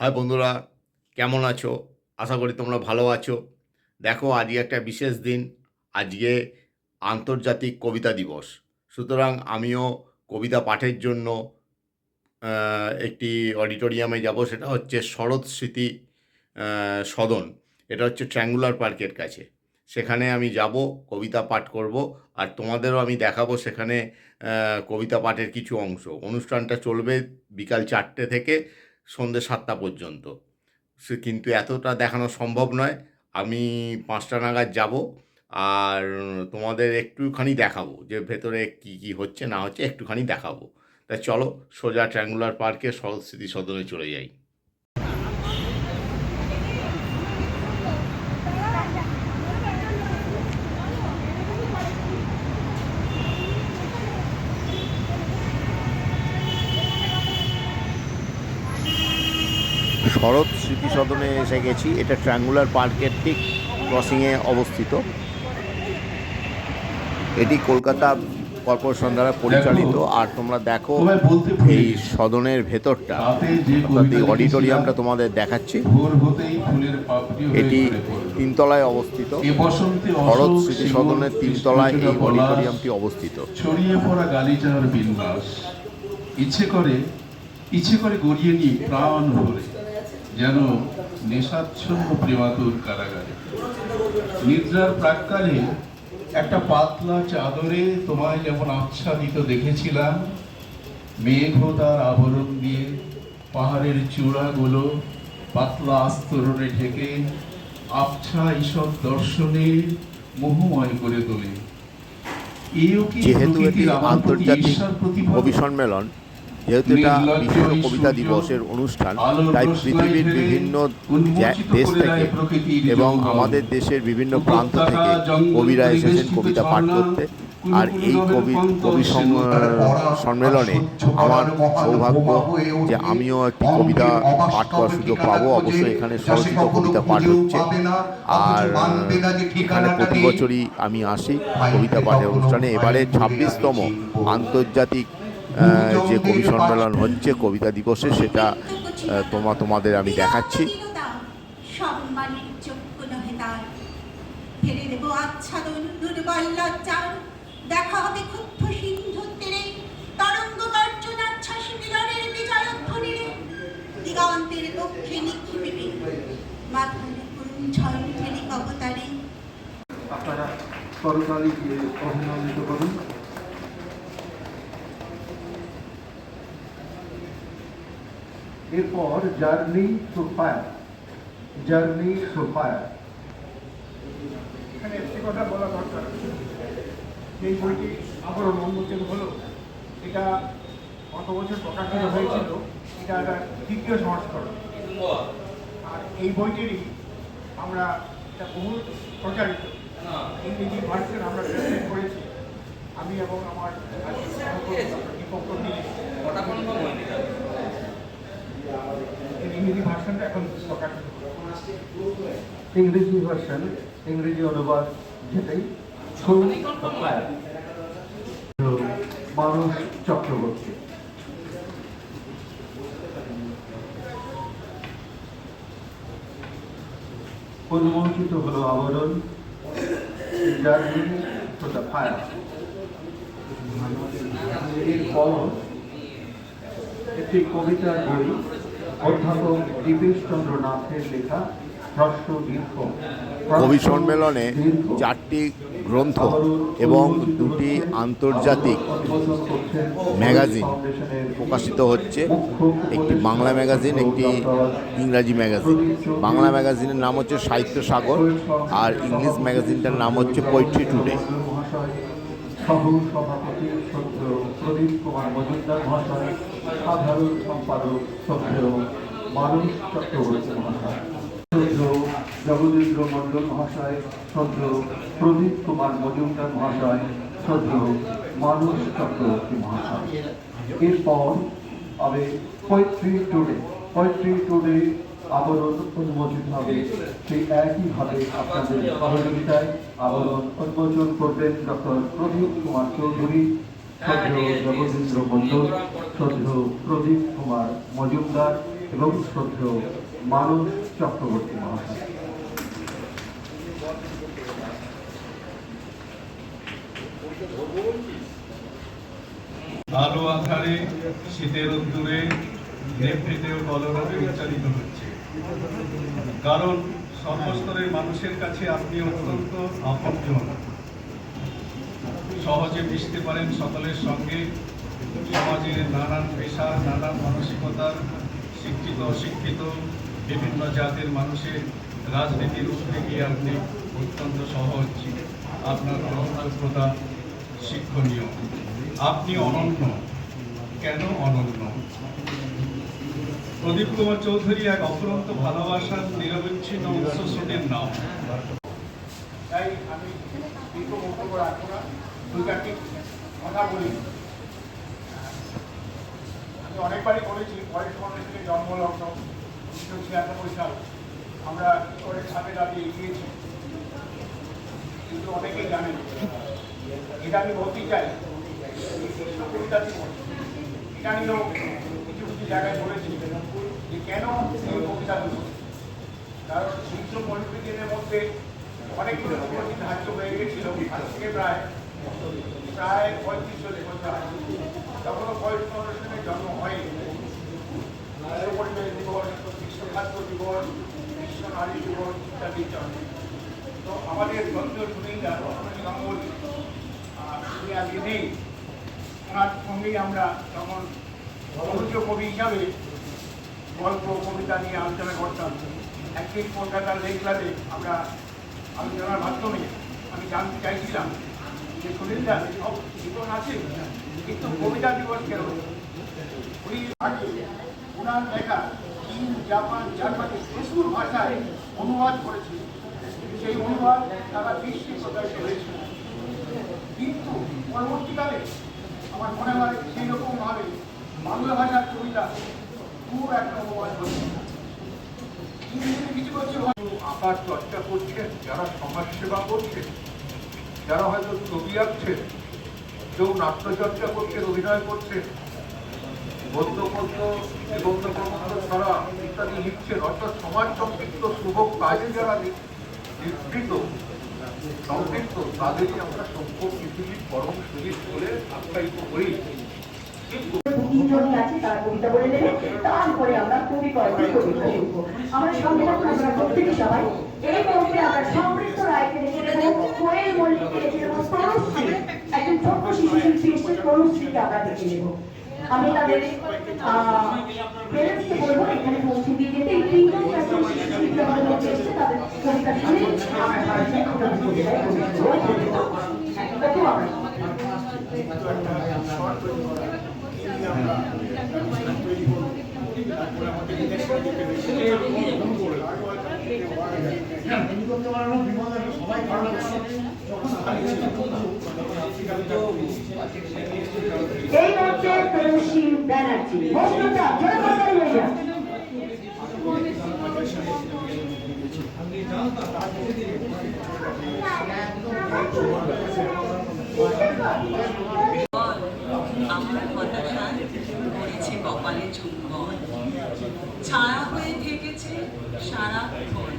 High বন্ধুরা, কেমন আছো? আশা করি তোমরা ভালো আছো। দেখো, আজকে একটা বিশেষ দিন। আজকে আন্তর্জাতিক কবিতা দিবস। সুতরাং আমিও কবিতা পাঠের জন্য একটি অডিটোরিয়ামে যাব। সেটা হচ্ছে শরৎ স্মৃতি সদন। এটা হচ্ছে ট্র্যাঙ্গুলার পার্কের কাছে। সেখানে আমি যাব, কবিতা পাঠ করব, আর তোমাদেরও আমি দেখাবো সেখানে কবিতা পাঠের কিছু অংশ। অনুষ্ঠানটা চলবে বিকাল চারটে থেকে সন্ধ্যে সাতটা পর্যন্ত। সে কিন্তু এতটা দেখানো সম্ভব নয়। আমি পাঁচটা নাগাদ যাব আর তোমাদের একটুখানি দেখাবো যে ভেতরে কি কি হচ্ছে না হচ্ছে একটুখানি দেখাবো। তা চলো সোজা ট্র্যাঙ্গুলার পার্কে সরস্বতী সদনে চলে যাই। শরৎ স্মৃতি সদনে এসে গেছি। এটা ট্রায়াঙ্গুলার পার্কের ঠিক ক্রসিংয়ে অবস্থিত। এটি কলকাতা কর্পোরেশন দ্বারা পরিচালিত। আর তোমরা দেখো এই সদনের ভেতরটা। অর্থাৎ এই অডিটোরিয়ামটা তোমাদের দেখাচ্ছি। এটি তিনতলায় অবস্থিত। শরৎ স্মৃতি সদনের তিনতলায় এই অডিটোরিয়ামটি অবস্থিত। ছড়িয়ে পড়া গালিচার ইচ্ছে করে ইচ্ছে করে গড়িয়ে নিই প্রাণ ভরে। যেন নেশাচ্ছন্ন প্রেমাতুর কারাগারে। নিদ্রার প্রাককালে একটা পাতলা চাদরে তোমায় যেমন আচ্ছাদিত দেখেছিলাম মেঘ তার আবরণ দিয়ে পাহাড়ের চূড়াগুলো পাতলা আস্তরণে ঢেকে আবছা ঈষৎ দর্শনে মোহময় করে তোলে। যেহেতু এটি আন্তর্জাতিক কবি সম্মেলন যেহেতু এটা বিশ্ব কবিতা দিবসের অনুষ্ঠান তাই পৃথিবীর বিভিন্ন দেশ থেকে এবং আমাদের দেশের বিভিন্ন প্রান্ত থেকে কবিরা এসেছেন কবিতা পাঠ করতে। আর এই কবি কবি সম্মেলনে আমার সৌভাগ্য যে আমিও একটি কবিতা পাঠ করার সুযোগ পাবো। অবশ্যই এখানে সরস্বতী কবিতা পাঠ হচ্ছে। আর এখানে প্রতি বছরই আমি আসি কবিতা পাঠের অনুষ্ঠানে। এবারে ছাব্বিশতম আন্তর্জাতিক যে কবি সম্মেলন হচ্ছে, কবিতা দিবসে সেটা তোমা তোমাদের আমি দেখাচ্ছি। আপনারা করতালি অভিনন্দিত করুন। এরপর journey to fire. Journey to fire. এখানে একটি কথা বলা দরকার। এই বইটি আবরণ উন্মোচন হলো। এটা গত বছর প্রকাশিত হয়েছিল এটা একটা তৃতীয় সংস্করণ। আর এই বইটিরই আমরা এটা বহু প্রচারিত। ইংরেজি ভার্সন আমরা প্রেজেন্ট করেছি। আমি এবং আমার দীপক এর ইংরেজি ভার্সনটা এখন ইংরেজি ভার্সন, ইংরেজি অনুবাদ যেটাই। মানুষ চক্রবর্তী। উন্মোচিত হলো আবরণ ফায়ার। একটি কবিতার বই অধ্যাপক দীপেশ চন্দ্র নাথের লেখা কবি সম্মেলনে চারটি গ্রন্থ এবং দুটি আন্তর্জাতিক ম্যাগাজিন প্রকাশিত হচ্ছে। একটি বাংলা ম্যাগাজিন একটি ইংরাজি ম্যাগাজিন। বাংলা ম্যাগাজিনের নাম হচ্ছে সাহিত্য সাগর আর ইংলিশ ম্যাগাজিনটার নাম হচ্ছে পোয়েট্রি টুডে। সভাপতি প্রদীপ কুমার মজুমদার মহাশয় সাধারণ সম্পাদক মানুষ চক্রবর্তী মহাশয় সত্য জগদীন্দ্র মণ্ডল মহাশয় সত্য প্রদীপ কুমার মজুমদার মহাশয় সত্য মানুষ চক্রবর্তী মহাশয় এরপর হবে পোয়েট্রি টুডে পোয়েট্রি টুডে আবরণ উন্মোচিত হবে সেই একইভাবে আপনাদের সহযোগিতায় আবরণ উন্মোচন করবেন ডক্টর প্রদীপ কুমার চৌধুরী সদ্য জগদীন্দ্র মণ্ডল সদ্য প্রদীপ কুমার মজুমদার এবং শ্রদ্ধেয় মানস চক্রবর্তী মহাশয়। আলো আধারে শীতের উত্তরে নেভৃতেও কলরবে উচ্চারিত হচ্ছে। কারণ সর্বস্তরের মানুষের কাছে আপনি অত্যন্ত আপনজন। সহজে মিশতে পারেন সকলের সঙ্গে। সমাজের নানান পেশা, নানান মানসিকতার শিক্ষিত, অশিক্ষিত, বিভিন্ন জাতের মানুষের রাজনীতির উদ্যোগী আপনি অত্যন্ত সহজ। আপনার অনন্তপ্রতা শিক্ষণীয়। আপনি অনন্য। কেন অনন্য? প্রদীপ কুমার চৌধুরী এক অফুরন্ত ভালোবাসার নিরবচ্ছিন্ন উৎসস্রোতের নাম। তাই আমি কথা বলি। অনেকবারই বলেছি পরেশ মানুষের জন্মলগ্ন। উনিশশো ছিয়ানব্বই সাল আমরা করে সাথে দাঁড়িয়ে এগিয়েছি। কিন্তু অনেকেই জানেন। এটা আমি বলতে চাই এটা নিয়েও কিছু কিছু জায়গায় বলেছি যে কেন এই কবিতা দিবস কারণ বিশ্ব পরিস্থিতির মধ্যে অনেক কিছু ধার্য হয়ে গেছিল। আজ থেকে প্রায় প্রায় পঁয়ত্রিশ চল্লিশ আগে তখনও বয়স অনুষ্ঠানের জন্ম হয়নি। বিশ্ব পরিবেশ দিবস বিশ্ব দিবস, বিশ্ব নারী দিবস ইত্যাদি ইত্যাদি তো আমাদের ধর্মীয় সুনীলা গাঙ্গুলি তিনি আজকে নেই সঙ্গেই আমরা তখন ভারতীয় কবি হিসাবে গল্প, কবিতা নিয়ে আলোচনা করতাম। একদিন কলকাতার লেক ক্লাবে আমরা আলোচনার মাধ্যমে আমি জানতে চাইছিলাম যে সুনীল দাস, সব জীবন আছে কিন্তু কবিতা দিবস কেন? উনি ওনার লেখা চীন, জাপান, জার্মানি প্রচুর ভাষায় অনুবাদ করেছে সেই অনুবাদ তারা বিশ্বে প্রকাশিত হয়েছিল। কিন্তু পরবর্তীকালে আমার মনে হয় সেই রকম ভাবে বাংলা ভাষার কবিতা খুব একটা অনুবাদ ইংরেজিতে কিছু করছে আঁকার চর্চা করছেন, যারা সমাজসেবা করছেন, যারা হয়তো ছবি আঁকছেন কেউ নাট্যচর্চা করছেন, অভিনয় করছেন। গদ্য পদ্য নিবন্ধ প্রবন্ধ ছাড়া ইত্যাদি লিখছেন। অর্থাৎ সমাজ সম্পৃক্ত শুভ কাজে যারা নিবৃত, সম্পৃক্ত, তাদেরই আমরা সম্পদ পৃথিবীর পরম শহীদ বলে আখ্যায়িত করি। আমরা সমৃদ্ধ রায়কে রেখে দেবো কোয়েল মল্লিককে রেখে ছোট্ট শিশু শিল্পী এসে তনুশ্রীকে আমরা দেখে নেব আমি তাদের পেরেন্টসকে বলব, এখানে পৌঁছে দিয়ে যেতে। এই তিনজন একজন শিশু শিল্পী আমাদের মধ্যে এসেছে, তাদের কবিতা শুনে আমরা সরাসরি আমাদের কবিতায় কবিতা কত আমরা এই মুহূর্তে তনুশ্রী ব্যানার্জি মৌসুমটা জোরে বাজাই হইয়া আমার হতাশা পড়েছে কপালে চুম্বন ছায়া হয়ে থেকেছে সারাক্ষণ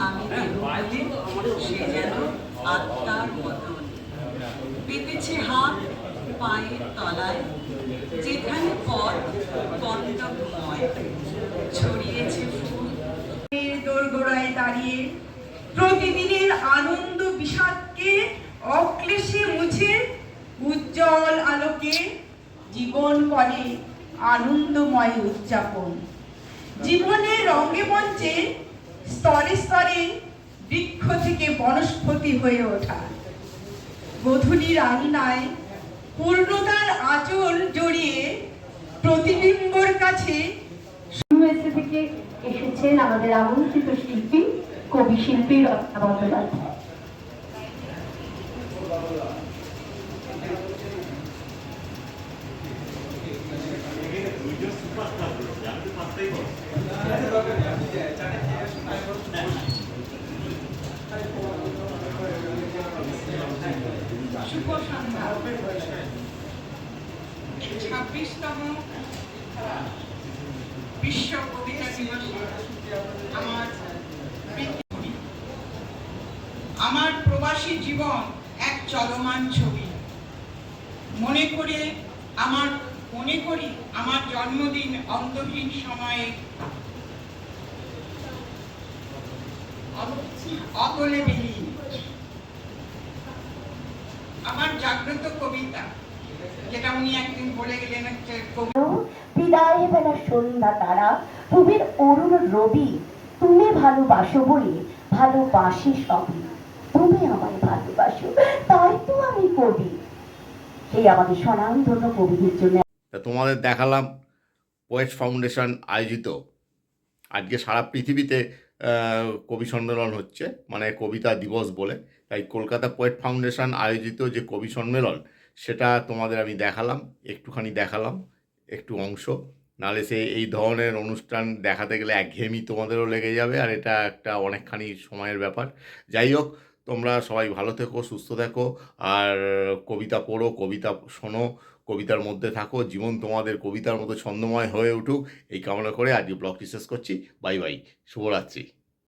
আমি সে যেন আত্মার মতন পেতেছে হাত, পায়ের তলায়, যেখানে পথ কণ্টকময় ছড়িয়েছে ফুল। দোরগোড়ায় দাঁড়িয়ে প্রতিদিনের আনন্দ বিষাদকে অক্লেশে মুছে উজ্জ্বল আলোকে জীবন করে আনন্দময় উদযাপন। জীবনের রঙে মঞ্চে স্তরে স্তরে বৃক্ষ থেকে বনস্পতি হয়ে ওঠা। গধূলির রান্নায় পূর্ণতার আঁচল জড়িয়ে প্রতিবিম্বর কাছে থেকে এসেছেন আমাদের আমন্ত্রিত শিল্পী, কবি শিল্পী রত্না বন্দ্যোপাধ্যায় শুভ ছাব্বিশতম বিশ্ব দিবসে আমার প্রবাসী জীবন এক চলমান ছবি। মনে করে আমার, মনে করি আমার জন্মদিন অন্তহীন সময়ে অতলে বিলীন আমার জাগ্রত কবিতা যেটা উনি একদিন বলে গেলেন হচ্ছে বিদায় বেলা সন্ধ্যা তারা রবির অরুণ রবি তুমি ভালোবাসো বলে ভালোবাসি সবই। তুমি আমায় ভালোবাসো তাই তো আমি কবি। এই আমাদের স্বনামধন্য কবিদের জন্য। তোমাদের দেখালাম পোয়েটস ফাউন্ডেশন আয়োজিত। আজকে সারা পৃথিবীতে কবি সম্মেলন হচ্ছে মানে কবিতা দিবস বলে। তাই কলকাতা পোয়েট ফাউন্ডেশন আয়োজিত যে কবি সম্মেলন সেটা তোমাদের আমি দেখালাম, একটুখানি দেখালাম, একটু অংশ। নাহলে সে এই ধরনের অনুষ্ঠান দেখাতে গেলে একঘেয়েমি তোমাদেরও লেগে যাবে, আর এটা একটা অনেকখানি সময়ের ব্যাপার। যাই হোক, তোমরা সবাই ভালো থেকো, সুস্থ থেকো, আর কবিতা পড়ো, কবিতা শোনো কবিতার মধ্যে থাকো, জীবন তোমাদের কবিতার মতো ছন্দময় হয়ে উঠুক। এই কামনা করে আজকে ব্লগটি শেষ করছি। বাই বাই, শুভরাত্রি।